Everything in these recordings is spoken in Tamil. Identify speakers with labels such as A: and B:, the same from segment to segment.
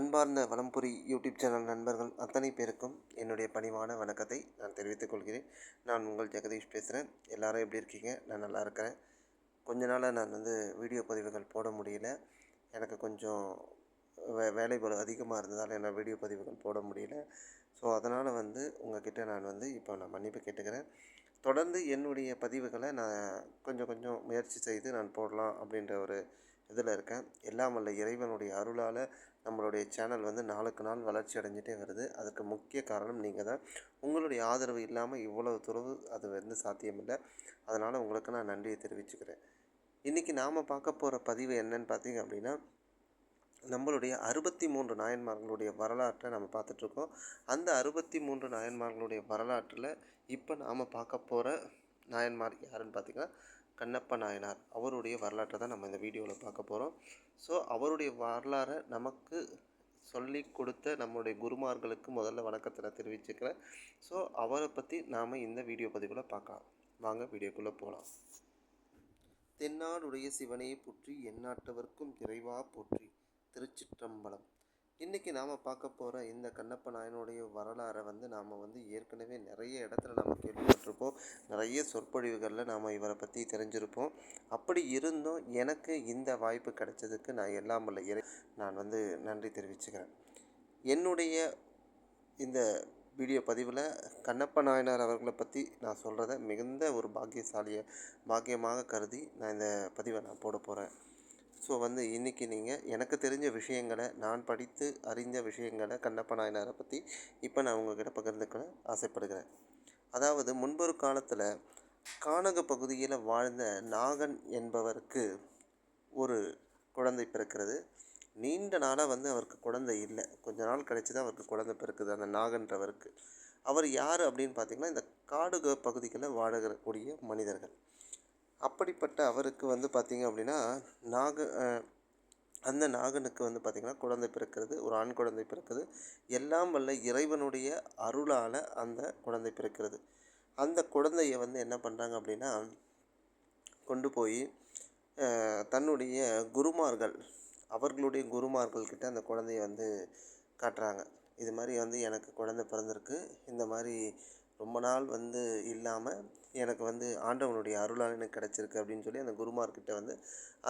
A: அன்பார்ந்த வலம்புரி யூடியூப் சேனல் நண்பர்கள் அத்தனை பேருக்கும் என்னுடைய பணிவான வணக்கத்தை நான் தெரிவித்துக் கொள்கிறேன். நான் உங்கள் ஜெகதீஷ் பேசுகிறேன் எல்லாரும் எப்படி இருக்கீங்க? நான் நல்லா இருக்கிறேன். கொஞ்ச நாளாக நான் வந்து வீடியோ பதிவுகள் போட முடியல. எனக்கு கொஞ்சம் வே வேலைப்பளு அதிகமாக இருந்ததால் என்னால் வீடியோ பதிவுகள் போட முடியல. ஸோ அதனால் வந்து உங்ககிட்ட நான் வந்து இப்போ நான் மன்னிப்பு கேட்டுக்கிறேன். தொடர்ந்து என்னுடைய பதிவுகளை நான் கொஞ்சம் கொஞ்சம் முயற்சி செய்து நான் போடலாம் அப்படின்ற ஒரு இதில் இருக்கேன். எல்லாம் வல்ல இறைவனுடைய அருளால் நம்மளுடைய சேனல் வந்து நாளுக்கு நாள் வளர்ச்சி அடைஞ்சிட்டே வருது. அதுக்கு முக்கிய காரணம் நீங்கள் தான். உங்களுடைய ஆதரவு இல்லாமல் இவ்வளவு துறவு அது வந்து சாத்தியமில்லை. அதனால் உங்களுக்கு நான் நன்றியை தெரிவிச்சுக்கிறேன். இன்றைக்கி நாம் பார்க்க போகிற பதிவு என்னன்னு பார்த்தீங்க அப்படின்னா நம்மளுடைய அறுபத்தி மூன்று நாயன்மார்களுடைய வரலாற்றை நம்ம பார்த்துட்ருக்கோம் அந்த அறுபத்தி மூன்று நாயன்மார்களுடைய வரலாற்றில் இப்போ நாம் பார்க்க போகிற நாயன்மார் யாருன்னு பார்த்தீங்கன்னா கண்ணப்ப நாயனார் அவருடைய வரலாற்றை தான் நம்ம இந்த வீடியோவில் பார்க்க போகிறோம். ஸோ அவருடைய வரலாறை நமக்கு சொல்லி கொடுத்த நம்மளுடைய குருமார்களுக்கு முதல்ல வணக்கத்தை நான் தெரிவிச்சுக்கிறேன். ஸோ அவரை பற்றி நாம் இந்த வீடியோ பதிவில் பார்க்கலாம். வாங்க வீடியோக்குள்ளே போகலாம். தென்னாடுடைய சிவனையை போற்றி எந்நாட்டவர்க்கும் இறைவா போற்றி திருச்சிற்றம்பலம். இன்றைக்கி நாம் பார்க்க போகிற இந்த கண்ணப்ப நாயனுடைய வரலாறை வந்து நாம் வந்து ஏற்கனவே நிறைய இடத்துல நம்ம கேள்விப்பட்டிருப்போம். நிறைய சொற்பொழிவுகளில் நாம் இவரை பற்றி தெரிஞ்சிருப்போம். அப்படி இருந்தும் எனக்கு இந்த வாய்ப்பு கிடைச்சதுக்கு நான் எல்லாம் இல்லை இறை நான் வந்து நன்றி தெரிவிச்சுக்கிறேன். என்னுடைய இந்த வீடியோ பதிவில் கண்ணப்ப நாயனார் அவர்களை பற்றி நான் சொல்கிறத மிகுந்த ஒரு பாக்கியசாலியை பாக்கியமாக கருதி நான் இந்த பதிவை நான் போட போகிறேன் ஸோ வந்து இன்றைக்கி நீங்கள் எனக்கு தெரிஞ்ச விஷயங்களை நான் படித்து அறிந்த விஷயங்களை கண்ணப்ப நாயனாரை பற்றி இப்போ நான் உங்ககிட்ட பகிர்ந்துக்க ஆசைப்படுகிறேன். அதாவது முன்பொரு காலத்தில் கானக பகுதியில் வாழ்ந்த நாகன் என்பவருக்கு ஒரு குழந்தை பிறக்கிறது. நீண்ட நாளாக வந்து அவருக்கு குழந்தை இல்லை. கொஞ்ச நாள் கழித்து தான் அவருக்கு குழந்தை பிறக்குது அந்த நாகன்றவருக்கு. அவர் யார் அப்படின்னு பார்த்திங்கன்னா இந்த காடுக பகுதிகளில் வாழக்கூடிய மனிதர்கள். அப்படிப்பட்ட அவருக்கு வந்து பார்த்திங்க அப்படின்னா நாக அந்த நாகனுக்கு வந்து பார்த்திங்கன்னா குழந்தை பிறக்கிறது ஒரு ஆண் குழந்தை பிறக்குது. எல்லாம் வல்ல இறைவனுடைய அருளால் அந்த குழந்தை பிறக்கிறது. அந்த குழந்தைய வந்து என்ன பண்ணுறாங்க அப்படின்னா கொண்டு போய் தன்னுடைய குருமார்கள் அவர்களுடைய குருமார்கள்கிட்ட அந்த குழந்தைய வந்து காட்டுறாங்க. இது மாதிரி வந்து எனக்கு குழந்தை பிறந்திருக்கு. இந்த மாதிரி ரொம்ப நாள் வந்து இல்லாமல் எனக்கு வந்து ஆண்டவனுடைய அருளால் எனக்கு கிடச்சிருக்கு அப்படின்னு சொல்லி அந்த குருமார்கிட்ட வந்து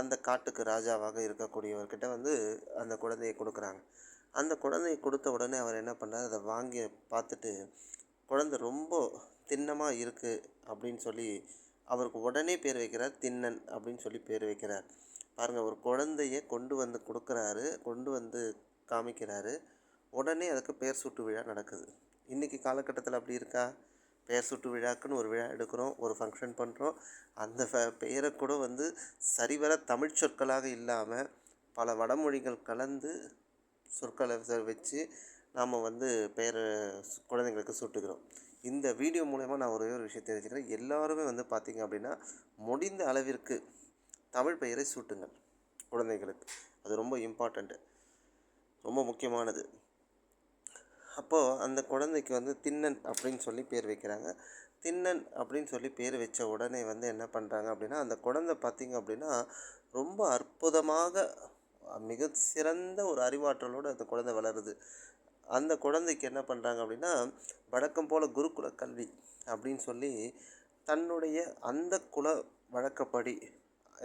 A: அந்த காட்டுக்கு ராஜாவாக இருக்கக்கூடியவர்கிட்ட வந்து அந்த குழந்தையை கொடுக்குறாங்க. அந்த குழந்தையை கொடுத்த உடனே அவர் என்ன பண்ணுறாரு அதை வாங்கி பார்த்துட்டு குழந்தை ரொம்ப திண்ணமாக இருக்குது அப்படின்னு சொல்லி அவருக்கு உடனே பேர் வைக்கிறார் திண்ணன் அப்படின்னு சொல்லி பேர் வைக்கிறார். பாருங்கள் ஒரு குழந்தைய கொண்டு வந்து கொடுக்குறாரு கொண்டு வந்து காமிக்கிறாரு. உடனே அதுக்கு பேர் சூட்டு விழா நடக்குது. இன்றைக்கி காலகட்டத்தில் அப்படி இருக்கா? பெயர் சுட்டு விழாக்குன்னு ஒரு விழா எடுக்கிறோம் ஒரு ஃபங்க்ஷன் பண்ணுறோம் அந்த ஃப பெயரை கூட வந்து சரிவர தமிழ் சொற்களாக இல்லாமல் பல வடமொழிகள் கலந்து சொற்களை வச்சு நாம் வந்து பெயரை குழந்தைங்களுக்கு சுட்டுக்கிறோம் இந்த வீடியோ மூலயமா நான் ஒரே ஒரு விஷயம் தெரிஞ்சுக்கிறேன். எல்லாருமே வந்து பார்த்திங்க அப்படின்னா முடிந்த அளவிற்கு தமிழ் பெயரை சூட்டுங்கள் குழந்தைகளுக்கு. அது ரொம்ப இம்பார்ட்டண்ட்டு ரொம்ப முக்கியமானது. அப்போது அந்த குழந்தைக்கு வந்து திண்ணன் அப்படின்னு சொல்லி பேர் வைக்கிறாங்க. திண்ணன் அப்படின்னு சொல்லி பேர் வச்ச உடனே வந்து என்ன பண்ணுறாங்க அப்படின்னா அந்த குழந்தை பார்த்திங்க அப்படின்னா ரொம்ப அற்புதமாக மிக சிறந்த ஒரு அறிவாற்றலோடு அந்த குழந்தை வளருது. அந்த குழந்தைக்கு என்ன பண்ணுறாங்க அப்படின்னா வழக்கம் போல் குருகுல கல்வி அப்படின்னு சொல்லி தன்னுடைய அந்த குல வழக்கப்படி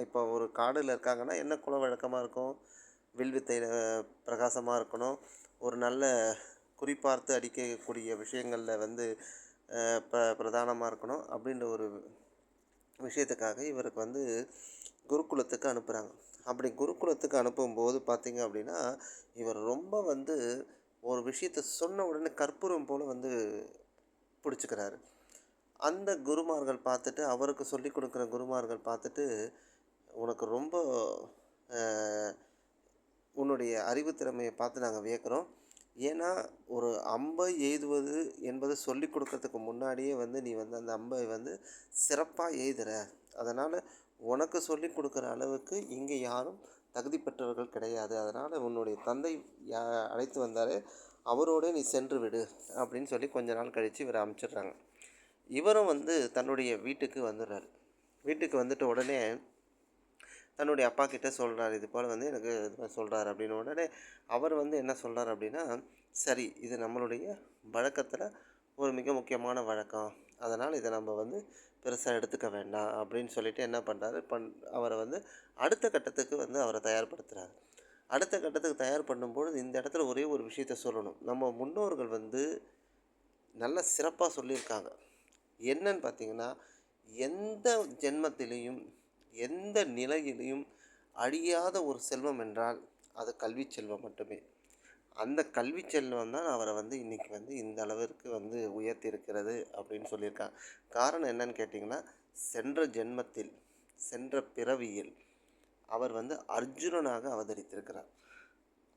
A: இப்போ ஒரு காடில் இருக்காங்கன்னா என்ன குல வழக்கமாக இருக்கும்? வில்வித்தை பிரகாசமாக இருக்கணும். ஒரு நல்ல குறிப்பார்த்து அடிக்கக்கூடிய விஷயங்களில் வந்து ப பிரதானமாக இருக்கணும் அப்படின்ற ஒரு விஷயத்துக்காக இவருக்கு வந்து குருகுலத்துக்கு அனுப்புகிறாங்க அப்படி குருகுலத்துக்கு அனுப்பும்போது பார்த்திங்க அப்படின்னா இவர் ரொம்ப வந்து ஒரு விஷயத்த சொன்ன உடனே கற்பூரம் போல் வந்து பிடிச்சிக்கிறாரு. அந்த குருமார்கள் பார்த்துட்டு அவருக்கு சொல்லி கொடுக்குற குருமார்கள் பார்த்துட்டு உனக்கு ரொம்ப உன்னுடைய அறிவுத்திறமையை பார்த்து நாங்கள் வியக்கிறோம். ஏன்னா ஒரு அம்பை எய்துவது என்பதை சொல்லி கொடுக்கறதுக்கு முன்னாடியே வந்து நீ வந்து அந்த அம்பை வந்து சிறப்பாக எய்துற. அதனால் உனக்கு சொல்லி கொடுக்குற அளவுக்கு இங்கே யாரும் தகுதி பெற்றவர்கள் கிடையாது. அதனால் உன்னுடைய தந்தை யா அழைத்து வந்தார் அவரோட நீ சென்று விடு அப்படின்னு சொல்லி கொஞ்ச நாள் கழித்து இவரை அமுச்சிடுறாங்க. இவரும் வந்து தன்னுடைய வீட்டுக்கு வந்துடுறாரு. வீட்டுக்கு வந்துட்ட உடனே தன்னுடைய அப்பா கிட்டே சொல்கிறாரு இது போல் வந்து எனக்கு இது மாதிரி சொல்கிறாரு அப்படின்னு உடனே அவர் வந்து என்ன சொல்கிறார் அப்படின்னா சரி இது நம்மளுடைய வழக்கத்தில் ஒரு மிக முக்கியமான வழக்கம். அதனால் இதை நம்ம வந்து பெருசாக எடுத்துக்க வேண்டாம் அப்படின்னு சொல்லிட்டு என்ன பண்ணுறாரு பண் அவரை வந்து அடுத்த கட்டத்துக்கு வந்து அவரை தயார்படுத்துகிறார் அடுத்த கட்டத்துக்கு தயார் பண்ணும்பொழுது இந்த இடத்துல ஒரே ஒரு விஷயத்த சொல்லணும். நம்ம முன்னோர்கள் வந்து நல்ல சிறப்பாக சொல்லியிருக்காங்க. என்னன்னு பார்த்தீங்கன்னா எந்த ஜென்மத்திலையும் எந்த நிலையிலையும் அழியாத ஒரு செல்வம் என்றால் அது கல்வி செல்வம் மட்டுமே. அந்த கல்வி செல்வம் தான் அவரை வந்து இன்றைக்கி வந்து இந்த அளவிற்கு வந்து உயர்த்தியிருக்கிறது அப்படின்னு சொல்லியிருக்காங்க காரணம் என்னன்னு கேட்டிங்கன்னா சென்ற ஜென்மத்தில் சென்ற பிறவியில் அவர் வந்து அர்ஜுனனாக அவதரித்திருக்கிறார்.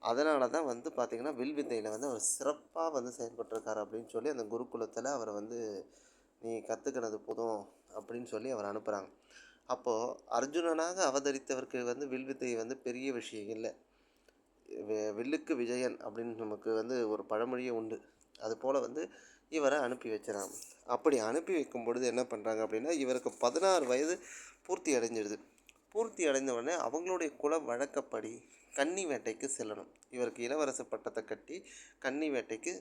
A: அதனால தான் வந்து பார்த்திங்கன்னா வில்வித்தையில் வந்து அவர் சிறப்பாக வந்து செயல்பட்டிருக்கார் அப்படின்னு சொல்லி அந்த குருகுலத்தில் அவரை வந்து நீ கற்றுக்கினது போதும் அப்படின்னு சொல்லி அவர் அனுப்புகிறாங்க அப்போது அர்ஜுனனாக அவதரித்தவருக்கு வந்து வில்வித்தை வந்து பெரிய விஷயம் இல்லை. வில்லுக்கு விஜயன் அப்படின்னு நமக்கு வந்து ஒரு பழமொழியே உண்டு. அதுபோல் வந்து இவரை அனுப்பி வைக்கிறான். அப்படி அனுப்பி வைக்கும் பொழுது என்ன பண்ணுறாங்க அப்படின்னா இவருக்கு பதினாறு வயது பூர்த்தி அடைஞ்சிடுது. பூர்த்தி அடைந்த உடனே அவங்களுடைய குல வழக்கப்படி கன்னி வேட்டைக்கு செல்லணும். இவருக்கு இளவரச பட்டத்தை கட்டி கன்னி வேட்டைக்கு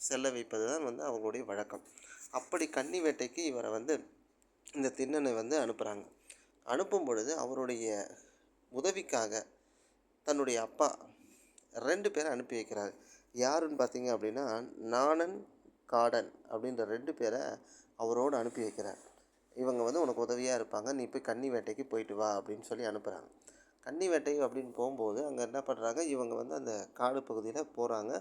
A: செல்ல வைப்பது தான் வந்து அவங்களுடைய வழக்கம். அப்படி கன்னி வேட்டைக்கு இவரை வந்து இந்த திண்ணனை வந்து அனுப்புகிறாங்க அனுப்பும் பொழுது அவருடைய உதவிக்காக தன்னுடைய அப்பா ரெண்டு பேரை அனுப்பி வைக்கிறார். யாருன்னு பார்த்தீங்க அப்படின்னா நாணன் காடன் அப்படின்ற ரெண்டு பேரை அவரோடு அனுப்பி வைக்கிறார். இவங்க வந்து உனக்கு உதவியாக இருப்பாங்க. நீ போய் கன்னி வேட்டைக்கு போயிட்டு வா அப்படின்னு சொல்லி அனுப்புகிறாங்க கன்னி வேட்டை அப்படின்னு போகும்போது அங்கே என்ன பண்ணுறாங்க இவங்க வந்து அந்த காடு பகுதியில் போகிறாங்க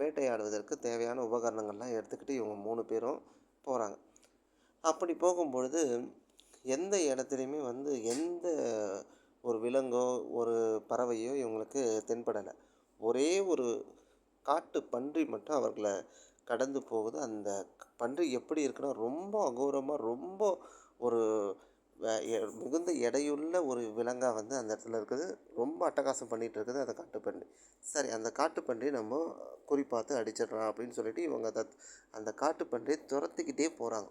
A: வேட்டையாடுவதற்கு தேவையான உபகரணங்கள்லாம் எடுத்துக்கிட்டு இவங்க மூணு பேரும் போகிறாங்க அப்படி போகும்பொழுது எந்த இடத்துலையுமே வந்து எந்த ஒரு விலங்கோ ஒரு பறவையோ இவங்களுக்கு தென்படலை. ஒரே ஒரு காட்டு பன்றி மட்டும் அவர்களை கடந்து போகுது. அந்த பன்றி எப்படி இருக்குன்னா ரொம்ப அகோரமாக ரொம்ப ஒரு மிகுந்த எடையுள்ள ஒரு விலங்காக வந்து அந்த இடத்துல இருக்குது. ரொம்ப அட்டகாசம் பண்ணிகிட்டு இருக்குது அந்த காட்டுப்பன்றி சரி அந்த காட்டுப்பன்றியை நம்ம குறிப்பாத்து அடிச்சிடலாம் அப்படின்னு சொல்லிட்டு இவங்க அந்த காட்டுப்பன்றியை துரத்திக்கிட்டே போகிறாங்க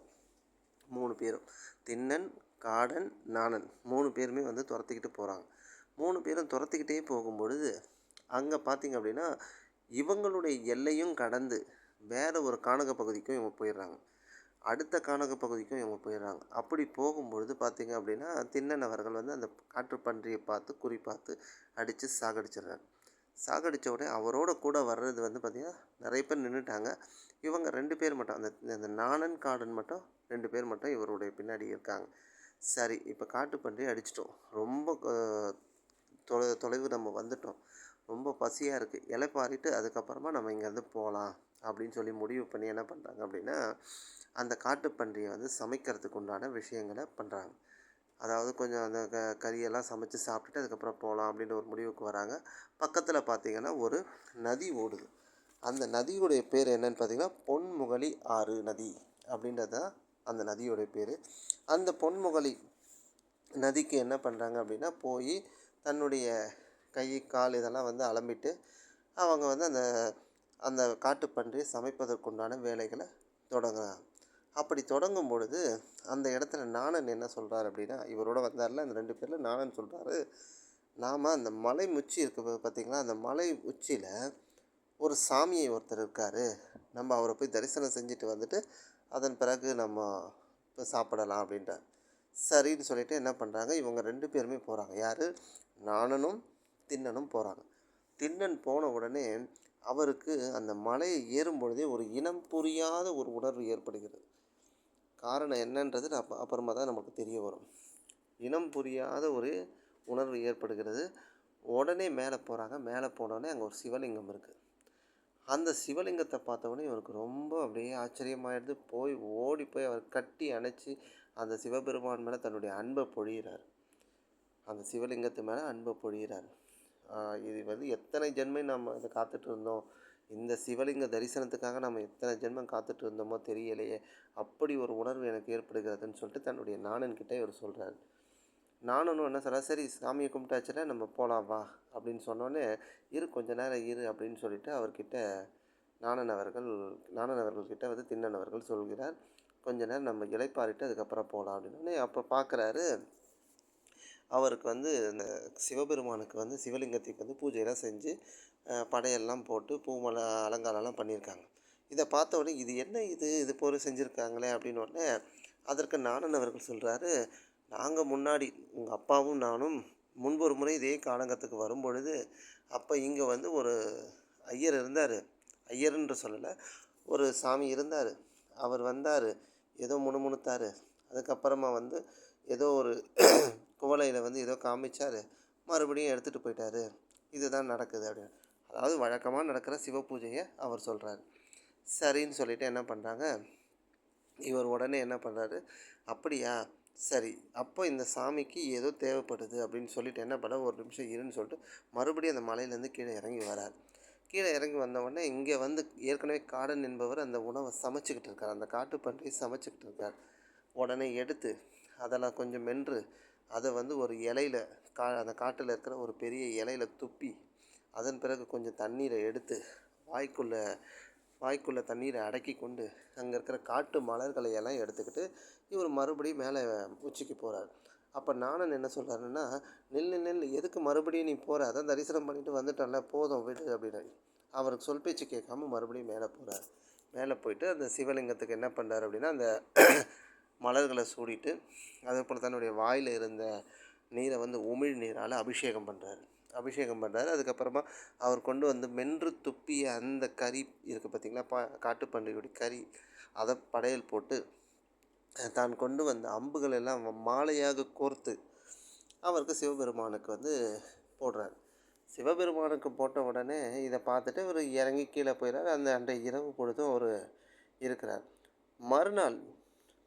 A: மூணு பேரும். திண்ணன் காடன் நாணன் மூணு பேருமே வந்து துரத்திக்கிட்டு போகிறாங்க மூணு பேரும் துரத்திக்கிட்டே போகும்பொழுது அங்கே பார்த்திங்க அப்படின்னா இவங்களுடைய எல்லையும் கடந்து வேறு ஒரு காணக பகுதிக்கும் இவங்க போயிடுறாங்க. அடுத்த காணக பகுதிக்கும் இவங்க போயிடுறாங்க. அப்படி போகும்பொழுது பார்த்திங்க அப்படின்னா தின்னன் அவர்கள் வந்து அந்த காட்டுப்பன்றியை பார்த்து குறி பார்த்து அடித்து சாகடிச்சிடுறாங்க சாகடித்த உடனே அவரோட கூட வர்றது வந்து பார்த்திங்கன்னா நிறைய பேர் நின்றுட்டாங்க இவங்க ரெண்டு பேர் மட்டும் அந்த இந்த நாணன் காடன் மட்டும் ரெண்டு பேர் மட்டும் இவருடைய பின்னாடி இருக்காங்க. சரி இப்போ காட்டுப்பன்றி அடிச்சிட்டோம். ரொம்ப தொலை தொலைவு நம்ம வந்துட்டோம். ரொம்ப பசியாக இருக்குது இலைப்பாரிட்டு அதுக்கப்புறமா நம்ம இங்கேருந்து போகலாம் அப்படின்னு சொல்லி முடிவு பண்ணி என்ன பண்ணுறாங்க அப்படின்னா அந்த காட்டுப்பன்றியை வந்து சமைக்கிறதுக்கு உண்டான விஷயங்களை பண்ணுறாங்க அதாவது கொஞ்சம் அந்த க கறியெல்லாம் சமைச்சு சாப்பிட்டுட்டு அதுக்கப்புறம் போகலாம் அப்படின்னு ஒரு முடிவுக்கு வராங்க. பக்கத்தில் பார்த்திங்கன்னா ஒரு நதி ஓடுது. அந்த நதியுடைய பேர் என்னன்னு பார்த்தீங்கன்னா பொன்முகலி ஆறு நதி அப்படின்றது தான் அந்த நதியோடைய பேர். அந்த பொன்முகலி நதிக்கு என்ன பண்ணுறாங்க அப்படின்னா போய் தன்னுடைய கை கால் இதெல்லாம் வந்து அலம்பிட்டு அவங்க வந்து அந்த அந்த காட்டுப்பன்றியை சமைப்பதற்குண்டான வேலைகளை தொடங்குறாங்க. அப்படி தொடங்கும் பொழுது அந்த இடத்துல நாணன் என்ன சொல்கிறார் அப்படின்னா இவரோட வந்தார்ல அந்த ரெண்டு பேரில் நாணன் சொல்கிறாரு நாம் அந்த மலை உச்சி இருக்கு பார்த்திங்களா அந்த மலை உச்சியில் ஒரு சாமியை ஒருத்தர் இருக்கார். நம்ம அவரை போய் தரிசனம் செஞ்சுட்டு வந்துட்டு அதன் பிறகு நம்ம இப்போ சாப்பிடலாம் அப்படின்றார். சரின்னு சொல்லிட்டு என்ன பண்ணுறாங்க இவங்க ரெண்டு பேருமே போகிறாங்க யார்? நாணனும் திண்ணனும் போகிறாங்க திண்ணன் போன உடனே அவருக்கு அந்த மலையை ஏறும் பொழுதே ஒரு இனம் புரியாத ஒரு உணர்வு ஏற்படுகிறது. காரணம் என்னன்றது அப்போ அப்புறமா தான் நமக்கு தெரிய வரும். இனம் புரியாத ஒரு உணர்வு ஏற்படுகிறது. உடனே மேலே போகிறாங்க மேலே போனோடனே அங்கே ஒரு சிவலிங்கம் இருக்குது அந்த சிவலிங்கத்தை பார்த்தவொடனே இவருக்கு ரொம்ப அப்படியே ஆச்சரியமாயிடுது. போய் ஓடி போய் அவர் கட்டி அணைச்சி அந்த சிவபெருமான் மேலே தன்னுடைய அன்பை பொழிகிறார் அந்த சிவலிங்கத்து மேலே அன்பை பொழிகிறார் இது வந்து எத்தனை ஜென்மை நம்ம இதை காத்துட்டு இருந்தோம்? இந்த சிவலிங்க தரிசனத்துக்காக நம்ம எத்தனை ஜென்மம் காத்துட்டு இருந்தோமோ தெரியலையே. அப்படி ஒரு உணர்வு எனக்கு ஏற்படுகிறதுன்னு சொல்லிட்டு தன்னுடைய நாணன்கிட்ட இவர் சொல்கிறார் நானும் என்ன சொல்கிறேன் சரி சாமியை கும்பிட்டாச்சுல நம்ம போகலாம் வா அப்படின்னு சொன்னோன்னே இரு கொஞ்ச நேரம் இரு அப்படின்னு சொல்லிட்டு அவர்கிட்ட நாணன் அவர்கள் நாணன் அவர்கள்கிட்ட வந்து திண்ணன் அவர்கள் சொல்கிறார். கொஞ்ச நேரம் நம்ம இளைப்பாறிட்டு அதுக்கப்புறம் போகலாம் அப்படின்னு அப்போ பார்க்குறாரு அவருக்கு வந்து இந்த சிவபெருமானுக்கு வந்து சிவலிங்கத்துக்கு வந்து பூஜையெல்லாம் செஞ்சு படையெல்லாம் போட்டு பூமலை அலங்காரம்லாம் பண்ணியிருக்காங்க. இதை பார்த்த உடனே இது என்ன இது? இது போல் செஞ்சுருக்காங்களே அப்படின்னு உடனே அதற்கு நானன் அவர்கள் சொல்கிறாரு நாங்கள் முன்னாடி உங்கள் அப்பாவும் நானும் முன்பொரு முறை இதே காலங்கத்துக்கு வரும்பொழுது அப்போ இங்கே வந்து ஒரு ஐயர் இருந்தார். ஐயர்ன்ற சொல்லலை ஒரு சாமி இருந்தார். அவர் வந்தார் ஏதோ முணுமுணுத்தார். அதுக்கப்புறமா வந்து ஏதோ ஒரு குவளையில் வந்து ஏதோ காமிச்சார். மறுபடியும் எடுத்துகிட்டு போயிட்டாரு. இதுதான் நடக்குது அப்படின்னு. அதாவது வழக்கமாக நடக்கிற சிவ பூஜையை அவர் சொல்கிறாரு சரின்னு சொல்லிவிட்டு என்ன பண்ணுறாங்க இவர் உடனே என்ன பண்ணுறாரு அப்படியா? சரி அப்போ இந்த சாமிக்கு ஏதோ தேவைப்படுது அப்படின்னு சொல்லிட்டு என்ன பண்ண? ஒரு நிமிஷம் இருன்னு சொல்லிட்டு மறுபடியும் அந்த மலையிலேருந்து கீழே இறங்கி வரார். கீழே இறங்கி வந்தவுடனே இங்கே வந்து ஏற்கனவே காடன் என்பவர் அந்த உணவை சமைச்சிக்கிட்டு இருக்கார். அந்த காட்டுப்பன்றியை சமைச்சிக்கிட்டு இருக்கார். உடனே எடுத்து அதெல்லாம் கொஞ்சம் மென்று அதை வந்து ஒரு இலையில கா அந்த காட்டில் இருக்கிற ஒரு பெரிய இலையில துப்பி அதன் பிறகு கொஞ்சம் தண்ணீரை எடுத்து வாய்க்குள்ளே வாய்க்குள்ளே தண்ணீரை அடக்கி கொண்டு அங்கே இருக்கிற காட்டு மலர்களை எல்லாம் எடுத்துக்கிட்டு இவர் மறுபடியும் மேலே உச்சிக்கு போகிறார் அப்போ நானன் என்ன சொல்கிறாருன்னா நெல் நெல் எதுக்கு மறுபடியும் நீ போகிற அதான் தரிசனம் பண்ணிட்டு வந்துட்டல போதும் விடு அப்படின்னு. அவருக்கு சொல் பேச்சு கேட்காம மறுபடியும் மேலே போகிறார் மேலே போயிட்டு அந்த சிவலிங்கத்துக்கு என்ன பண்ணுறாரு அப்படின்னா அந்த மலர்களை சூடிட்டு அதேபோல் தன்னுடைய வாயில் இருந்த நீரை வந்து உமிழ் நீரால் அபிஷேகம் பண்ணுறாரு அபிஷேகம் பண்ணுறாரு அதுக்கப்புறமா அவர் கொண்டு வந்து மென்று துப்பிய அந்த கறி இருக்குது பார்த்திங்களா பா காட்டுப்பன்றியுடைய கறி. அதை படையல் போட்டு தான் கொண்டு வந்த அம்புகள் எல்லாம் மாலையாக கோர்த்து அவருக்கு சிவபெருமானுக்கு வந்து போடுறார். சிவபெருமானுக்கு போட்ட உடனே இதை பார்த்துட்டு அவர் இறங்கி கீழே போயிடுறார் அந்த அன்றைய இரவு பொழுதும் அவர் இருக்கிறார். மறுநாள்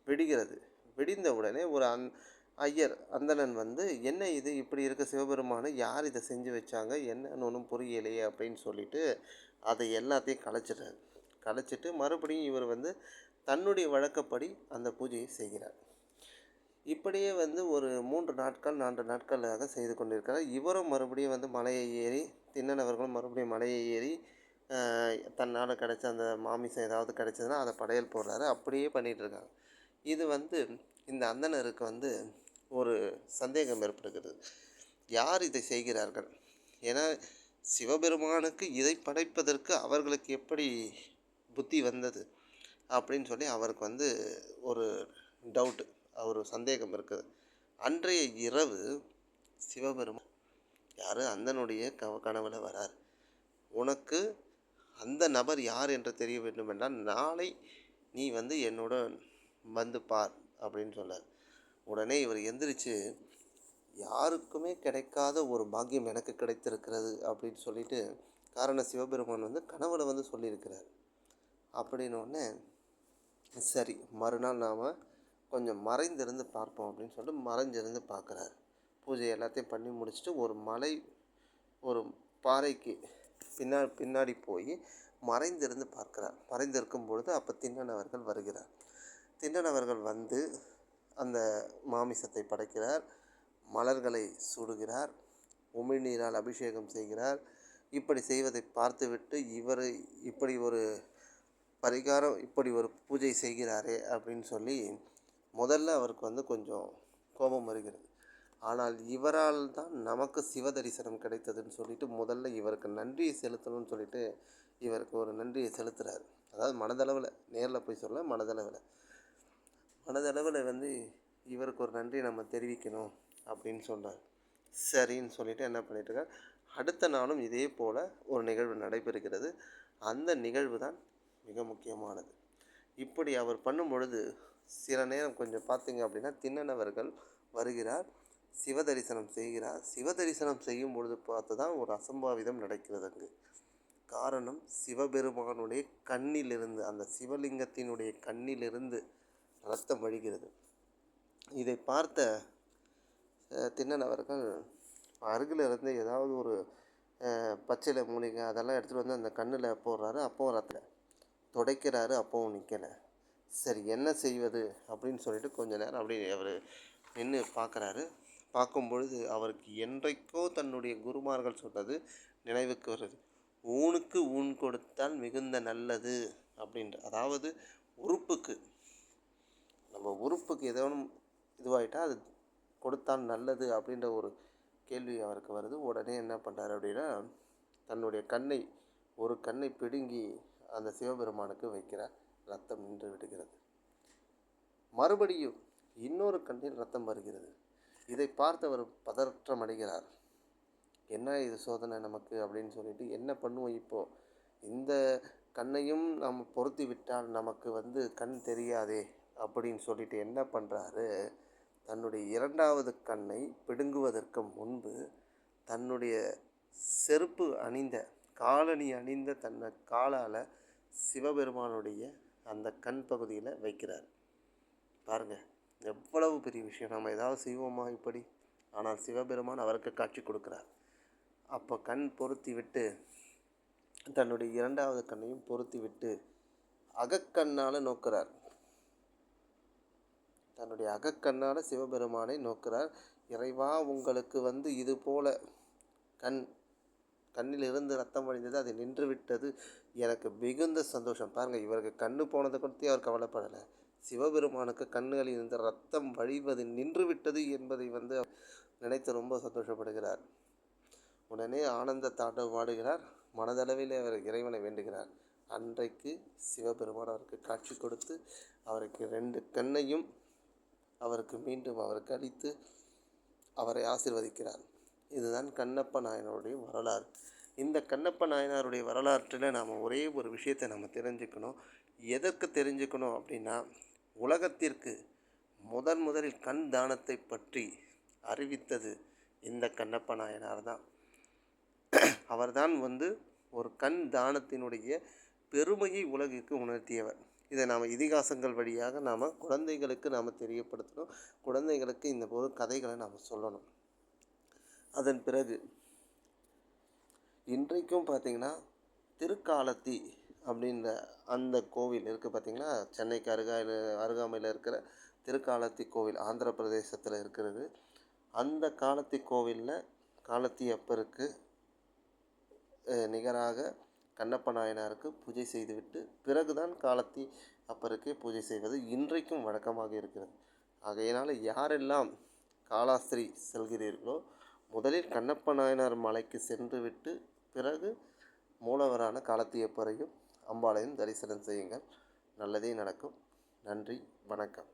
A: விடுகிறது. விடிந்த உடனே ஒரு அந் ஐயர் அந்தணன் வந்து என்ன இது? இப்படி இருக்க சிவபெருமானை யார் இதை செஞ்சு வச்சாங்க? என்னன்னு ஒன்றும் புரியலையே அப்படின்னு சொல்லிட்டு அதை எல்லாத்தையும் கலைச்சிடுறாரு. கலைச்சிட்டு மறுபடியும் இவர் வந்து தன்னுடைய வழக்கப்படி அந்த பூஜையை செய்கிறார். இப்படியே வந்து ஒரு மூன்று நாட்கள் நான்கு நாட்களாக செய்து கொண்டிருக்கிறார். இவரும் மறுபடியும் வந்து மலையை ஏறி திண்ணனவர்களும் மறுபடியும் மலையை ஏறி தன்னால் கிடைச்ச அந்த மாமிசம் ஏதாவது கிடைச்சதுன்னா அதை படையல் போடுறாரு. அப்படியே பண்ணிகிட்டு இருக்காங்க. இது வந்து இந்த அந்தணருக்கு வந்து ஒரு சந்தேகம் ஏற்படுகிறது. யார் இதை செய்கிறார்கள்? ஏன்னா சிவபெருமானுக்கு இதை படைப்பதற்கு அவர்களுக்கு எப்படி புத்தி வந்தது? அப்படின்னு சொல்லி அவருக்கு வந்து ஒரு டவுட்டு ஒரு சந்தேகம் இருக்குது. அன்றைய இரவு சிவபெருமான் யார்? அந்தனுடைய கவ கனவில் வரார். உனக்கு அந்த நபர் யார் என்று தெரிய வேண்டும் என்றால் நாளை நீ வந்து என்னோட வந்து பார் அப்படின்னு சொன்னார். உடனே இவர் எந்திரிச்சு யாருக்குமே கிடைக்காத ஒரு பாக்கியம் எனக்கு கிடைத்திருக்கிறது அப்படின்னு சொல்லிட்டு காரண சிவபெருமான் வந்து கனவுல வந்து சொல்லியிருக்கிறார். அப்படின்னு உடனே சரி மறுநாள் நாம் கொஞ்சம் மறைந்திருந்து பார்ப்போம் அப்படின்னு சொல்லிட்டு மறைஞ்சிருந்து பார்க்குறாரு. பூஜை எல்லாத்தையும் பண்ணி முடிச்சுட்டு ஒரு மலை ஒரு பாறைக்கு பின்னா பின்னாடி போய் மறைந்திருந்து பார்க்கிறார். மறைந்திருக்கும் பொழுது அப்போ திண்ணன் வருகிறார். திண்டனவர்கள் வந்து அந்த மாமிசத்தை படைக்கிறார் மலர்களை சூடுகிறார் உமிழ்நீரால் அபிஷேகம் செய்கிறார். இப்படி செய்வதை பார்த்துவிட்டு இவர் இப்படி ஒரு பரிகாரம் இப்படி ஒரு பூஜை செய்கிறாரே அப்படின்னு சொல்லி முதல்ல அவருக்கு வந்து கொஞ்சம் கோபம் வருகிறது. ஆனால் இவரால் தான் நமக்கு சிவ தரிசனம் கிடைத்ததுன்னு சொல்லிட்டு முதல்ல இவருக்கு நன்றியை செலுத்தணும்னு சொல்லிட்டு இவருக்கு ஒரு நன்றியை செலுத்துகிறார் அதாவது மனதளவில் நேரில் போய் சொல்ல மனதளவில். மனதளவில் வந்து இவருக்கு ஒரு நன்றி நம்ம தெரிவிக்கணும் அப்படின்னு சொன்னார் சரின்னு சொல்லிட்டு என்ன பண்ணிட்டு இருக்கார் அடுத்த நாளும் இதே போல் ஒரு நிகழ்வு நடைபெறுகிறது. அந்த நிகழ்வு தான் மிக முக்கியமானது. இப்படி அவர் பண்ணும் பொழுது சில நேரம் கொஞ்சம் பார்த்தீங்க அப்படின்னா திண்ணனவர்கள் வருகிறார் சிவதரிசனம் செய்கிறார். சிவதரிசனம் செய்யும் பொழுது பார்த்து தான் ஒரு அசம்பாவிதம் நடக்கிறது அங்கு. காரணம் சிவபெருமானுடைய கண்ணிலிருந்து அந்த சிவலிங்கத்தினுடைய கண்ணிலிருந்து ரத்தம் வழிகிறது. இதை பார்த்த திண்ணன் அவர்கள் அருகில் இருந்து ஏதாவது ஒரு பச்சையில் பச்சிலை மூலிகை அதெல்லாம் எடுத்துகிட்டு வந்து அந்த கண்ணில் போடுறாரு. அப்போவும் ரத்தம் துடைக்கிறாரு அப்போவும் நிற்கலை சரி என்ன செய்வது அப்படின்னு சொல்லிட்டு கொஞ்ச நேரம் அப்படி அவர் நின்று பார்க்குறாரு பார்க்கும் பொழுது அவருக்கு என்றைக்கோ தன்னுடைய குருமார்கள் சொன்னது நினைவுக்கு வருது. ஊனுக்கு ஊன் கொடுத்தால் மிகுந்த நல்லது அப்படின்ற அதாவது உறுப்புக்கு நம்ம உறுப்புக்கு ஏதோ இதுவாயிட்டா அது கொடுத்தால் நல்லது அப்படின்ற ஒரு கேள்வி அவருக்கு வருது. உடனே என்ன பண்ணுறாரு அப்படின்னா தன்னுடைய கண்ணை ஒரு கண்ணை பிடுங்கி அந்த சிவபெருமானுக்கு வைக்கிறார் ரத்தம் நின்று விடுகிறது. மறுபடியும் இன்னொரு கண்ணில் ரத்தம் வருகிறது. இதை பார்த்தவர் பதற்றம் அடைகிறார் என்ன இது சோதனை நமக்கு அப்படின்னு சொல்லிட்டு என்ன பண்ணுவோம் இப்போது இந்த கண்ணையும் நம்ம பொருத்தி விட்டால் நமக்கு வந்து கண் தெரியாதே அப்படின்னு சொல்லிட்டு என்ன பண்ணுறாரு தன்னுடைய இரண்டாவது கண்ணை பிடுங்குவதற்கு முன்பு தன்னுடைய செருப்பு அணிந்த காலணி அணிந்த தன்னை காலால் சிவபெருமானுடைய அந்த கண் பகுதியில் வைக்கிறார். பாருங்கள் எவ்வளவு பெரிய விஷயம். நம்ம ஏதாவது செய்வோமா இப்படி? ஆனால் சிவபெருமான் அவருக்கு காட்சி கொடுக்குறார். அப்போ கண் பொருத்தி விட்டு தன்னுடைய இரண்டாவது கண்ணையும் பொருத்தி விட்டு அகக்கண்ணால் நோக்கிறார். தன்னுடைய அகக்கண்ணால் சிவபெருமானை நோக்கிறார். இறைவா உங்களுக்கு வந்து இது போல கண் கண்ணில் இருந்து ரத்தம் வழிந்தது அது நின்று விட்டது எனக்கு மிகுந்த சந்தோஷம். பாருங்கள் இவருக்கு கண்ணு போனதை குறித்து அவர் கவலைப்படலை. சிவபெருமானுக்கு கண்ணுகளில் இருந்த ரத்தம் வழிவது நின்று விட்டது என்பதை வந்து நினைத்து ரொம்ப சந்தோஷப்படுகிறார். உடனே ஆனந்த தாண்டம் பாடுகிறார். மனதளவில் அவர் இறைவனை வேண்டுகிறார். அன்றைக்கு சிவபெருமான் அவருக்கு காட்சி கொடுத்து அவருக்கு ரெண்டு கண்ணையும் அவருக்கு மீண்டும் அவருக்கு அளித்து அவரை ஆசிர்வதிக்கிறார். இதுதான் கண்ணப்ப நாயனாருடைய வரலாறு. இந்த கண்ணப்ப நாயனாருடைய வரலாற்றில் நாம் ஒரே ஒரு விஷயத்தை நம்ம தெரிஞ்சுக்கணும். எதற்கு தெரிஞ்சுக்கணும் அப்படின்னா உலகத்திற்கு முதன் முதலில் கண் தானத்தை பற்றி அறிவித்தது இந்த கண்ணப்ப நாயனார் தான். அவர்தான் வந்து ஒரு கண் தானத்தினுடைய பெருமையை உலகிற்கு உணர்த்தியவர். இதை நாம் இதிகாசங்கள் வழியாக நாம் குழந்தைகளுக்கு நாம் தெரியப்படுத்தணும். குழந்தைகளுக்கு இந்த போது கதைகளை நாம் சொல்லணும். அதன் பிறகு இன்றைக்கும் பார்த்திங்கன்னா திருக்காலத்தி அப்படின்ற அந்த கோவில் இருக்குது பார்த்திங்கன்னா சென்னைக்கு அருகாயில் அருகாமையில் இருக்கிற திருக்காலத்தி கோவில் ஆந்திர பிரதேசத்தில் இருக்கிறது. அந்த காலத்தி கோவிலில் காலத்தி அப்பருக்கு நிகராக கண்ணப்ப நாயனாருக்கு பூஜை செய்துவிட்டு பிறகுதான் காலத்தி அப்பருக்கே பூஜை செய்வது இன்றைக்கும் வழக்கமாக இருக்கிறது. ஆகையினால் யாரெல்லாம் காலாஸ்திரி செல்கிறீர்களோ முதலில் கண்ணப்ப நாயனார் மலைக்கு சென்றுவிட்டு பிறகு மூலவரான காலத்தியப்பரையும் அம்பாளையும் தரிசனம் செய்யுங்கள். நல்லதே நடக்கும். நன்றி வணக்கம்.